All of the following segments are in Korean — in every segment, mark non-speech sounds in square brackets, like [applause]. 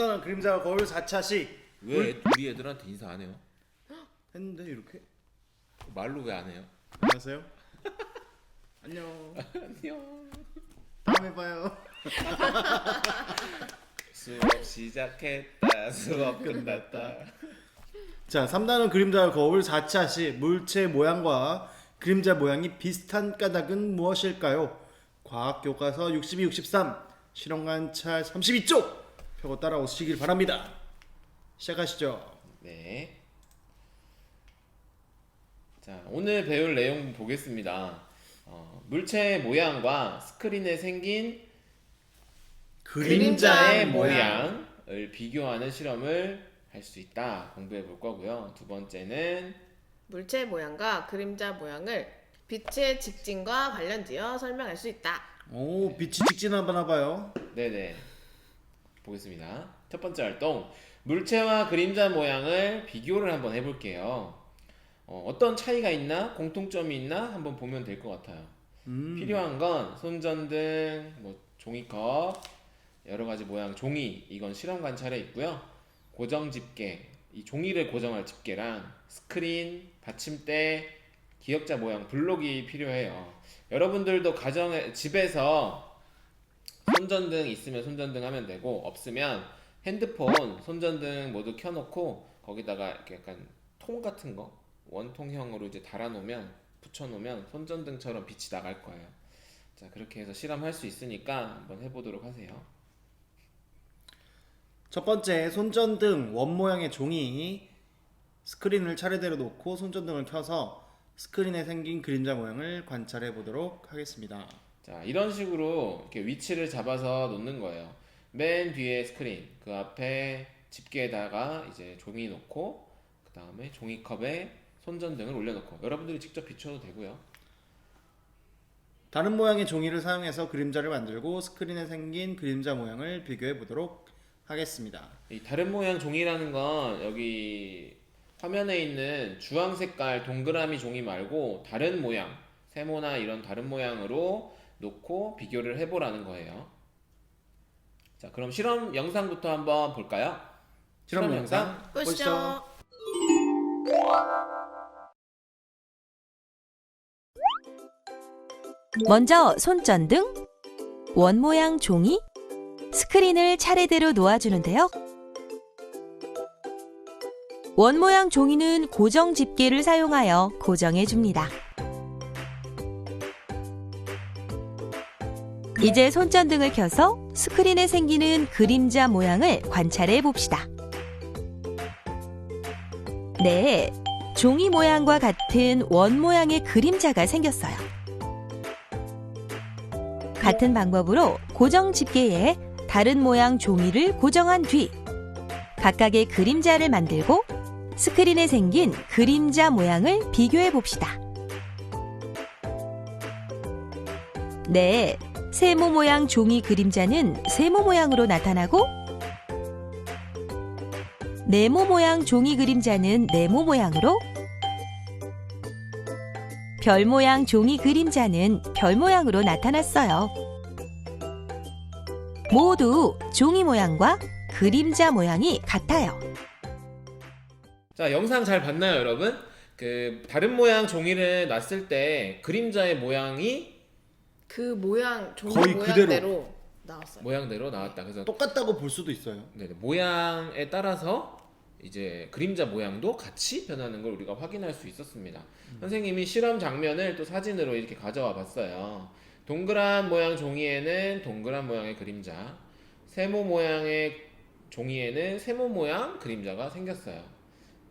3단원 그림자 거울 4차씩 왜 애- 우리 애들한테 인사 안 해요? [gasps] 했는데 이렇게 말로 왜 안 해요? 안녕하세요. [laughs] 안녕. 안녕. 다음에 봐요. [laughs] 수업 시작했다. 수업 끝났다. [laughs] 자, 3단원 그림자 거울 4차시 물체 모양과 그림자 모양이 비슷한 까닭은 무엇일까요? 과학 교과서 62, 63, 실험 관찰 32쪽 펴고 따라오시길 바랍니다. 시작하시죠. 네. 자, 오늘 배울 내용 보겠습니다. 어, 물체 모양과 스크린에 생긴 그림자의 모양을 비교하는 실험을 할 수 있다. 공부해 볼 거고요. 두 번째는 물체 모양과 그림자 모양을 빛의 직진과 관련지어 설명할 수 있다. 오, 빛이 직진하나 봐요. 네네 보겠습니다. 첫 번째 활동 물체와 그림자 모양을 비교를 한번 해볼게요. 어, 어떤 차이가 있나 공통점이 있나 한번 보면 될 것 같아요. 음. 필요한 건 손전등, 뭐 종이컵, 여러 가지 모양 종이 이건 실험 관찰에 있고요. 고정 집게, 이 종이를 고정할 집게랑 스크린, 받침대, 기역자 모양 블록이 필요해요. 여러분들도 가정에 집에서 손전등 있으면 손전등 하면 되고 없으면 핸드폰 손전등 모두 켜놓고 거기다가 이렇게 약간 통 같은 거 원통형으로 이제 달아놓으면 붙여놓으면 손전등처럼 빛이 나갈 거예요. 자 그렇게 해서 실험할 수 있으니까 한번 해보도록 하세요. 첫 번째 손전등 원 모양의 종이 스크린을 차례대로 놓고 손전등을 켜서 스크린에 생긴 그림자 모양을 관찰해 보도록 하겠습니다. 자 이런 식으로 이렇게 위치를 잡아서 놓는 거예요. 맨 뒤에 스크린, 그 앞에 집게에다가 이제 종이 놓고 그 다음에 종이컵에 손전등을 올려놓고 여러분들이 직접 비춰도 되고요. 다른 모양의 종이를 사용해서 그림자를 만들고 스크린에 생긴 그림자 모양을 비교해 보도록 하겠습니다. 이 다른 모양 종이라는 건 여기 화면에 있는 주황 색깔 동그라미 종이 말고 다른 모양, 세모나 이런 다른 모양으로 놓고 비교를 해보라는 거예요. 자, 그럼 실험 영상부터 한번 볼까요? 실험 영상 보시죠. 먼저 손전등, 원 모양 종이, 스크린을 차례대로 놓아주는데요. 원 모양 종이는 고정 집게를 사용하여 고정해 줍니다. 이제 손전등을 켜서 스크린에 생기는 그림자 모양을 관찰해 봅시다. 네, 종이 모양과 같은 원 모양의 그림자가 생겼어요. 같은 방법으로 고정 집게에 다른 모양 종이를 고정한 뒤 각각의 그림자를 만들고 스크린에 생긴 그림자 모양을 비교해 봅시다. 네, 세모 모양 종이 그림자는 세모 모양으로 나타나고 네모 모양 종이 그림자는 네모 모양으로 별 모양 종이 그림자는 별 모양으로 나타났어요. 모두 종이 모양과 그림자 모양이 같아요. 자, 영상 잘 봤나요, 여러분? 그 다른 모양 종이를 놨을 때 그림자의 모양이 그 모양 종이 거의 모양대로 나왔어요. 모양대로 나왔다. 그래서 똑같다고 볼 수도 있어요. 네네, 모양에 따라서 이제 그림자 모양도 같이 변하는 걸 우리가 확인할 수 있었습니다. 선생님이 실험 장면을 또 사진으로 이렇게 가져와 봤어요. 동그란 모양 종이에는 동그란 모양의 그림자, 세모 모양의 종이에는 세모 모양 그림자가 생겼어요.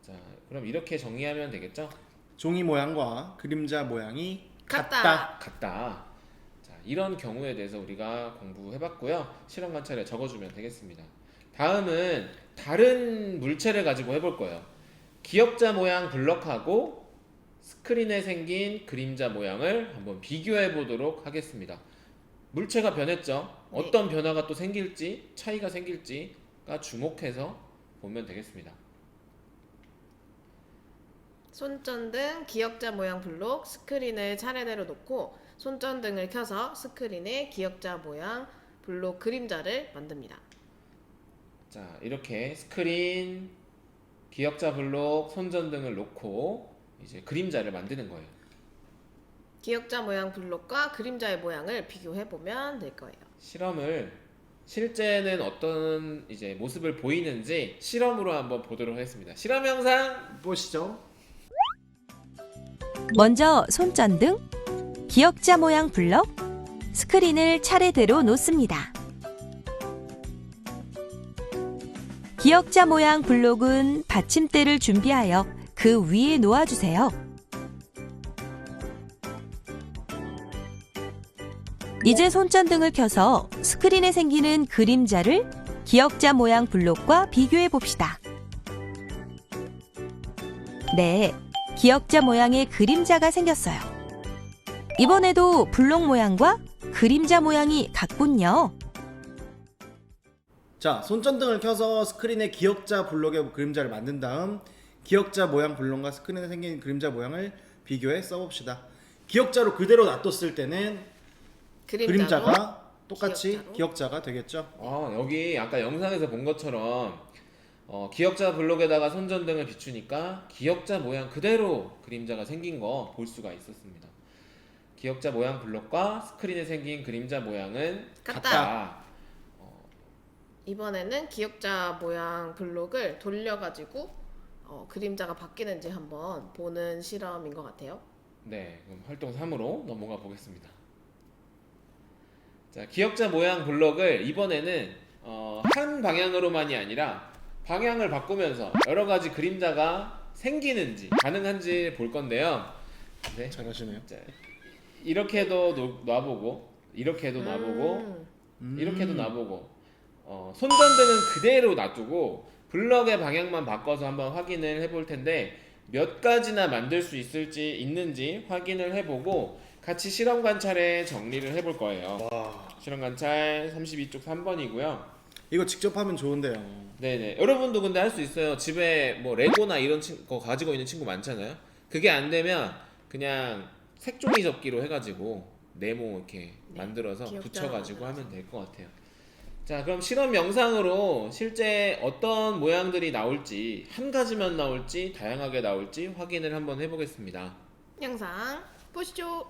자, 그럼 이렇게 정리하면 되겠죠? 종이 모양과 그림자 모양이 같다. 같다. 같다. 자, 이런 경우에 대해서 우리가 공부해봤고요. 실험 관찰에 적어주면 되겠습니다. 다음은 다른 물체를 가지고 해볼 거예요. 기역자 모양 블럭하고 스크린에 생긴 그림자 모양을 한번 비교해 보도록 하겠습니다. 물체가 변했죠? 네. 어떤 변화가 또 생길지, 차이가 생길지가 주목해서 보면 되겠습니다. 손전등 기역자 모양 블록 스크린을 차례대로 놓고 손전등을 켜서 스크린에 기역자 모양 블록 그림자를 만듭니다. 자 이렇게 스크린, 기역자 블록, 손전등을 놓고 이제 그림자를 만드는 거예요. 기역자 모양 블록과 그림자의 모양을 비교해 보면 될 거예요. 실험을 실제는 어떤 이제 모습을 보이는지 실험으로 한번 보도록 하겠습니다. 실험 영상 보시죠. 먼저 손전등, 기역자 모양 블럭, 스크린을 차례대로 놓습니다. 기역자 모양 블록은 받침대를 준비하여 그 위에 놓아주세요. 이제 손전등을 켜서 스크린에 생기는 그림자를 기역자 모양 블록과 비교해 봅시다. 네, 기역자 모양의 그림자가 생겼어요. 이번에도 블록 모양과 그림자 모양이 같군요. 자, 손전등을 켜서 스크린에 기역자 블록의 그림자를 만든 다음 기역자 모양 블록과 스크린에 생긴 그림자 모양을 비교해 써봅시다. 기역자로 그대로 놔뒀을 때는 그림자로 그림자가 똑같이 기역자로. 기역자가 되겠죠. 아, 여기 아까 영상에서 본 것처럼 어, 기역자 블록에다가 손전등을 비추니까 기역자 모양 그대로 그림자가 생긴 거 볼 수가 있었습니다. 기역자 모양 블록과 스크린에 생긴 그림자 모양은 같다. 같다. 이번에는 기역자 모양 블록을 돌려가지고 어, 그림자가 바뀌는지 한번 보는 실험인 것 같아요. 네, 그럼 활동 3으로 넘어가 보겠습니다. 자, 기역자 모양 블록을 이번에는 어, 한 방향으로만이 아니라 방향을 바꾸면서 여러 가지 그림자가 생기는지 가능한지 볼 건데요. 네. 잘하시네요. 자, 이렇게도 놓- 놔보고 이렇게도 놔보고 음, 음. 이렇게도 놔보고 어, 손전등은 그대로 놔두고 블럭의 방향만 바꿔서 한번 확인을 해볼 텐데 몇 가지나 만들 수 있을지 있는지 확인을 해보고 같이 실험 관찰에 정리를 해볼 거예요. 와, 실험 관찰 32쪽 3번이고요. 이거 직접 하면 좋은데요. 네네. 여러분도 근데 할 수 있어요. 집에 뭐 레고나 이런 친- 거 가지고 있는 친구 많잖아요. 그게 안 되면 그냥 색종이 접기로 해가지고 네모 이렇게 만들어서 귀엽잖아, 붙여가지고 만들어서. 하면 될 것 같아요. 자, 그럼 실험 영상으로 실제 어떤 모양들이 나올지 한 가지만 나올지 다양하게 나올지 확인을 한번 해보겠습니다. 영상 보시죠.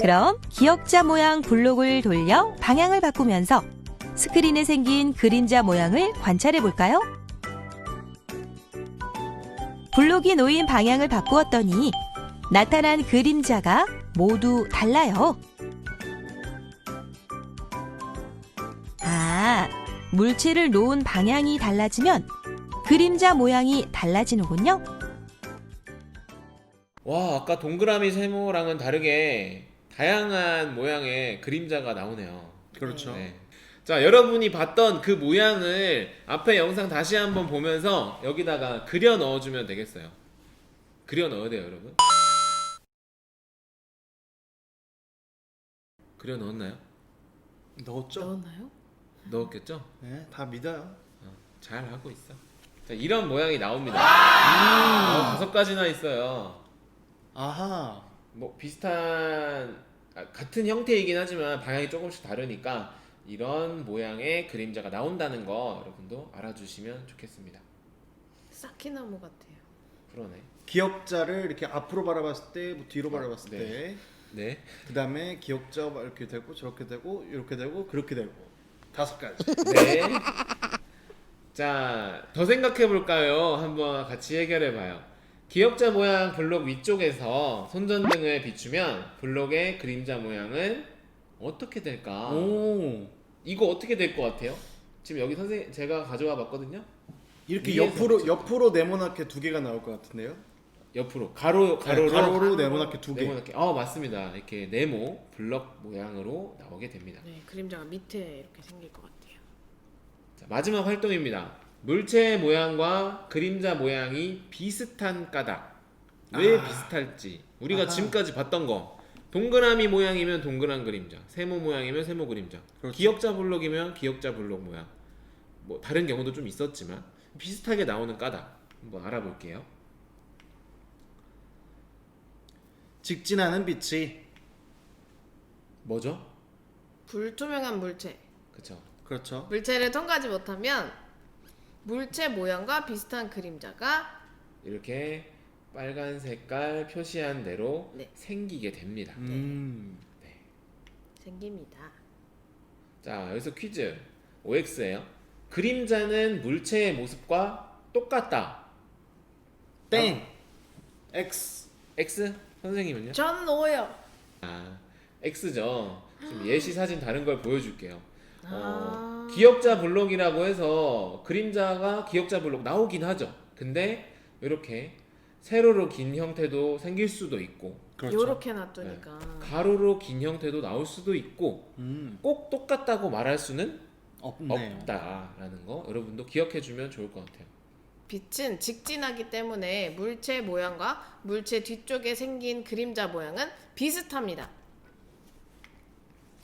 그럼 기역자 모양 블록을 돌려 방향을 바꾸면서 스크린에 생긴 그림자 모양을 관찰해 볼까요? 블록이 놓인 방향을 바꾸었더니 나타난 그림자가 모두 달라요. 아, 물체를 놓은 방향이 달라지면 그림자 모양이 달라지는군요. 와, 아까 동그라미 세모랑은 다르게 다양한 모양의 그림자가 나오네요. 그렇죠. 네. 자, 여러분이 봤던 그 모양을 앞에 영상 다시 한번 보면서 여기다가 그려 넣어주면 되겠어요. 그려 넣어야 돼요, 여러분. 그려 넣었나요? 넣었죠? 넣었나요? 넣었겠죠? 네, 다 믿어요. 잘 하고 있어. 자, 이런 모양이 나옵니다. 어, 다섯 가지나 있어요. 아하. 뭐 비슷한 아, 같은 형태이긴 하지만 방향이 조금씩 다르니까 이런 모양의 그림자가 나온다는 거 여러분도 알아주시면 좋겠습니다. 사키나무 같아요. 그러네. 기역자를 이렇게 앞으로 바라봤을 때, 뭐 뒤로 바라봤을 네. 때, 네. 그 다음에 기역자 이렇게 되고 저렇게 되고 이렇게 되고 그렇게 되고 다섯 가지. 네. 자, 더 생각해 볼까요? 한번 같이 해결해 봐요. 기역자 모양 블록 위쪽에서 손전등을 비추면 블록의 그림자 모양은 어떻게 될까? 오, 이거 어떻게 될 것 같아요? 지금 여기 선생 제가 가져와 봤거든요. 이렇게 위에서 옆으로 옆으로 네모나게 두 개가 나올 것 같은데요? 옆으로 가로 가로로 네, 가로로 네모나게 두 개. 네모나게. 어 맞습니다. 이렇게 네모 블럭 모양으로 나오게 됩니다. 네, 그림자가 밑에 이렇게 생길 것 같아요. 자, 마지막 활동입니다. 물체 모양과 그림자 모양이 비슷한 까닭. 왜 아. 비슷할지 우리가 아하. 지금까지 봤던 거 동그라미 모양이면 동그란 그림자, 세모 모양이면 세모 그림자, 그렇죠. 기역자 블록이면 기역자 블록 모양. 뭐 다른 경우도 좀 있었지만 비슷하게 나오는 까닭 한번 알아볼게요. 직진하는 빛이 뭐죠? 불투명한 물체. 그쵸. 그렇죠. 물체를 통과하지 못하면 물체 모양과 비슷한 그림자가 이렇게 빨간 색깔 표시한 대로 네. 생기게 됩니다. 음. 생깁니다. 자, 여기서 퀴즈. OX예요. 그림자는 물체의 모습과 똑같다. 땡. X. X? 선생님은요? 저는 오요. 아, X죠. 지금 예시 사진 다른 걸 보여줄게요. 어, 아. 기억자 블록이라고 해서 그림자가 기억자 블록 나오긴 하죠. 근데 이렇게 세로로 긴 형태도 생길 수도 있고 그렇죠. 요렇게 놔두니까. 가로로 긴 형태도 나올 수도 있고 음. 꼭 똑같다고 말할 수는 없네요. 없다라는 거 여러분도 기억해 주면 좋을 것 같아요. 빛은 직진하기 때문에 물체 모양과 물체 뒤쪽에 생긴 그림자 모양은 비슷합니다.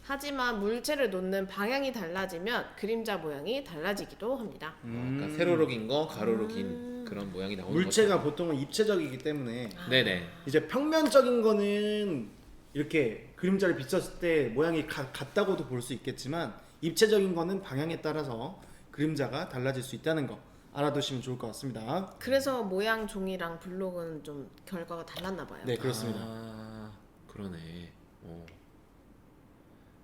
하지만 물체를 놓는 방향이 달라지면 그림자 모양이 달라지기도 합니다. 그러니까 세로로 긴 거, 가로로 긴 그런 모양이 나오는 음. 물체가 보통은 입체적이기 때문에 거죠. 네네. 이제 평면적인 거는 이렇게 그림자를 비쳤을 때 모양이 가- 같다고도 볼 수 있겠지만 입체적인 거는 방향에 따라서 그림자가 달라질 수 있다는 거 알아두시면 좋을 것 같습니다. 그래서 모양 종이랑 블록은 좀 결과가 달랐나 봐요. 네, 그렇습니다. 아, 그러네. 어.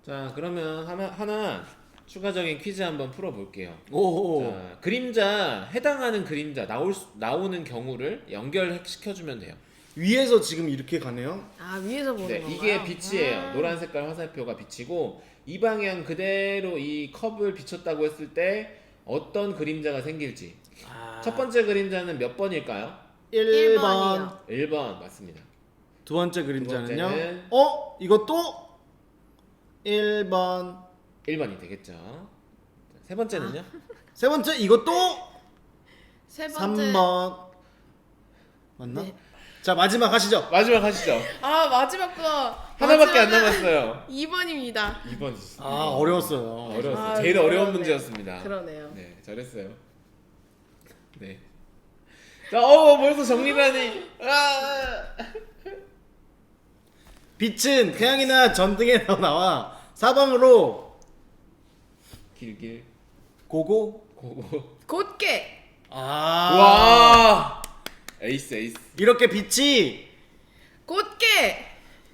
자, 그러면 하나, 하나 추가적인 퀴즈 한번 풀어볼게요. 오. 자, 그림자 해당하는 그림자 나올 수- 나오는 경우를 연결시켜주면 돼요. 위에서 지금 이렇게 가네요. 아 위에서 보는 네, 건가요? 이게 빛이에요. 아. 노란 색깔 화살표가 빛이고 이 방향 그대로 이 컵을 비췄다고 했을 때 어떤 그림자가 생길지. 아. 첫 번째 그림자는 몇 번일까요? 1번. 1번이요. 1번 맞습니다. 두 번째 그림자는요. 번째는- 어? 이것도 1번. 1번이 되겠죠. 자, 세 번째는요? 세 번째 이것도 세 번째 3번. 맞나? 네. 자, 마지막 하시죠. 마지막 하시죠. 아 마지막 거 하나밖에 안 남았어요. 2번입니다. 2번. 아, 어려웠어요. 어려웠어요. 아, 제일 그러네. 어려운 문제였습니다. 그러네요. 네, 잘했어요. 네. 자, 어, 벌써 정리를 하니. 아! 빛은 태양이나 전등에서 [laughs] 나와 사방으로 길길 고고. 고고. 곧게 아. 와! 에이스 에이스. 이렇게 빛이 곧게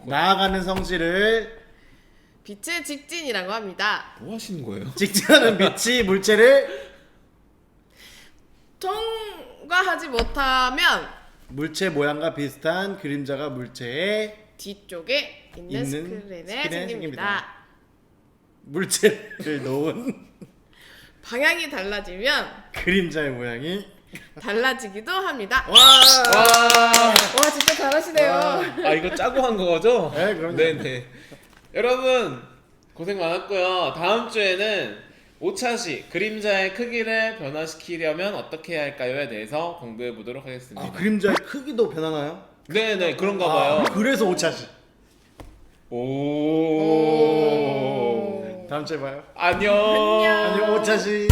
나아가는 성질을 빛의 직진이라고 합니다. 뭐 하시는 거예요? [laughs] 직진하는 빛이 물체를 통과하지 못하면 물체 모양과 비슷한 그림자가 물체에 뒤쪽에 있는, 있는 스크린에, 스크린에 생깁니다. 생깁니다. 물체를 [laughs] 놓은 방향이 달라지면 그림자의 모양이 달라지기도 합니다. 와! 와! 와 진짜 잘하시네요. 아, 이거 짜고 한 거죠? 네, 그럼요. 네, 네. 여러분 고생 많았고요. 다음 주에는 오차시 그림자의 크기를 변화시키려면 어떻게 해야 할까요에 대해서 공부해 보도록 하겠습니다. 아, 그림자의 크기도 변하나요? 네, 네, 그런가 아, 봐요. 그래서 오차시. 오. 다음 주에 봐요. 안녕. 안녕. 안녕 오차시.